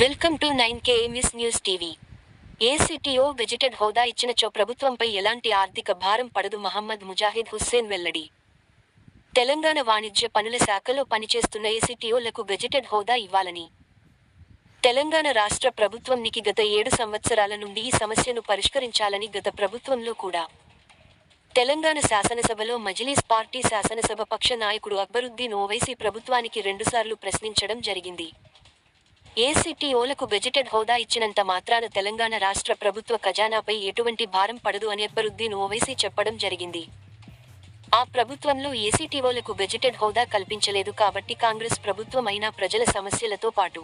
Welcome to nine KMS news TV. ACTO gazetted హోదా ఇచ్చినచో ప్రభుత్వంపై ఎలాంటి ఆర్థిక భారం పడదు మహమ్మద్ ముజాహిద్ హుస్సేన్ వెల్లడి. తెలంగాణ వాణిజ్య పనుల శాఖలో పనిచేస్తున్న ఏసీటీఓలకు గెజిటెడ్ హోదా ఇవ్వాలని. తెలంగాణ రాష్ట్ర ప్రభుత్వంనికి గత ఏడు సంవత్సరాల నుండి ఈ సమస్యను పరిష్కరించాలని గత ప్రభుత్వంలో కూడా. తెలంగాణ శాసనసభలో మజిలీస్ పార్టీ శాసనసభ పక్ష నాయకుడు అక్బరుద్దీన్ ఓవైసీ ప్రభుత్వానికి రెండుసార్లు ప్రశ్నించడం జరిగింది. ఏసీటీఓలకు గెజిటెడ్ హోదా ఇచ్చినంత మాత్రాన తెలంగాణ రాష్ట్ర ప్రభుత్వ ఖజానాపై ఎటువంటి భారం పడదు అని అక్బరుద్దీన్ ఓవైసీ చెప్పడం జరిగింది. ఆ ప్రభుత్వంలో ఏసీటీఓలకు గెజిటెడ్ హోదా కల్పించలేదు కాబట్టి కాంగ్రెస్ ప్రభుత్వం అయినా ప్రజల సమస్యలతో పాటు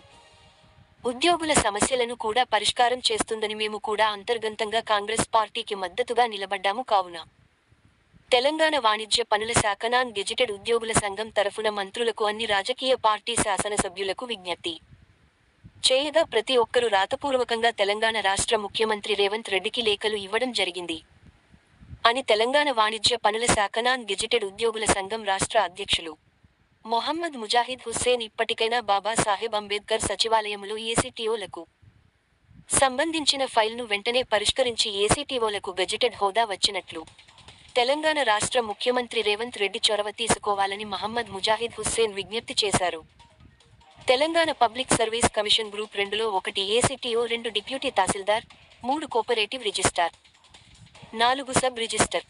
ఉద్యోగుల సమస్యలను కూడా పరిష్కారం చేస్తుందని మేము కూడా అంతర్గతంగా కాంగ్రెస్ పార్టీకి మద్దతుగా నిలబడ్డాము కావున. తెలంగాణ వాణిజ్య పనుల శాఖ నాన్ గెజిటెడ్ ఉద్యోగుల సంఘం తరఫున మంత్రులకు అన్ని రాజకీయ పార్టీ శాసనసభ్యులకు విజ్ఞప్తి. చేయగా ప్రతి ఒక్కరూ రాతపూర్వకంగా తెలంగాణ రాష్ట్ర ముఖ్యమంత్రి రేవంత్ రెడ్డికి లేఖలు ఇవ్వడం జరిగింది. అని తెలంగాణ వాణిజ్య పనుల శాఖ నాన్ గెజిటెడ్ ఉద్యోగుల సంఘం రాష్ట్ర అధ్యక్షులు మొహమ్మద్ ముజాహిద్ హుస్సేన్ ఇప్పటికైనా బాబాసాహెబ్ అంబేద్కర్ సచివాలయంలో ఏసీటీఓలకు సంబంధించిన ఫైల్ను వెంటనే పరిష్కరించి ఏసీటీఓలకు గెజిటెడ్ హోదా వచ్చినట్లు తెలంగాణ రాష్ట్ర ముఖ్యమంత్రి రేవంత్ రెడ్డి చొరవ తీసుకోవాలని మహమ్మద్ ముజాహిద్ హుస్సేన్ విజ్ఞప్తి చేశారు. Telangana public service commission group రెండులో ఒకటి ఏసీటీఓ రెండు డిప్యూటీ తహసీల్దార్ మూడు కోపరేటివ్ రిజిస్టార్ నాలుగు సబ్ రిజిస్టర్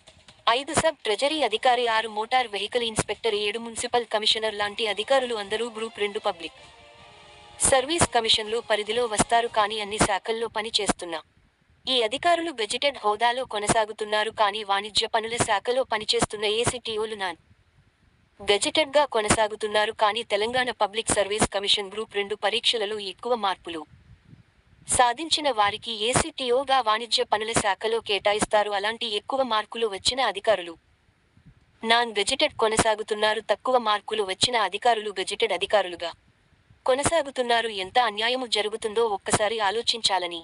ఐదు సబ్ ట్రెజరీ అధికారి ఆరు మోటార్ వెహికల్ ఇన్స్పెక్టర్ ఏడు మున్సిపల్ కమిషనర్ లాంటి అధికారులు అందరూ గ్రూప్ రెండు పబ్లిక్ సర్వీస్ కమిషన్లు పరిధిలో వస్తారు కానీ అన్ని శాఖల్లో పని చేస్తున్నా. ఈ అధికారులు గెజిటెడ్ హోదాలో కొనసాగుతున్నారు కానీ వాణిజ్య పనుల శాఖలో పనిచేస్తున్న ఏసీటీఓలు నాన్ గెజిటెడ్గా కొనసాగుతున్నారు కానీ Telangana public service commission group రెండు పరీక్షలలో ఎక్కువ మార్పులు. సాధించిన వారికి ఏసీటీఓగా వాణిజ్య పనుల శాఖలో కేటాయిస్తారు. అలాంటి ఎక్కువ మార్కులు వచ్చిన అధికారులు. నాన్ గెజిటెడ్ కొనసాగుతున్నారు. తక్కువ మార్కులు వచ్చిన అధికారులు గెజిటెడ్ అధికారులుగా. కొనసాగుతున్నారు. ఎంత అన్యాయము జరుగుతుందో ఒక్కసారి ఆలోచించాలని.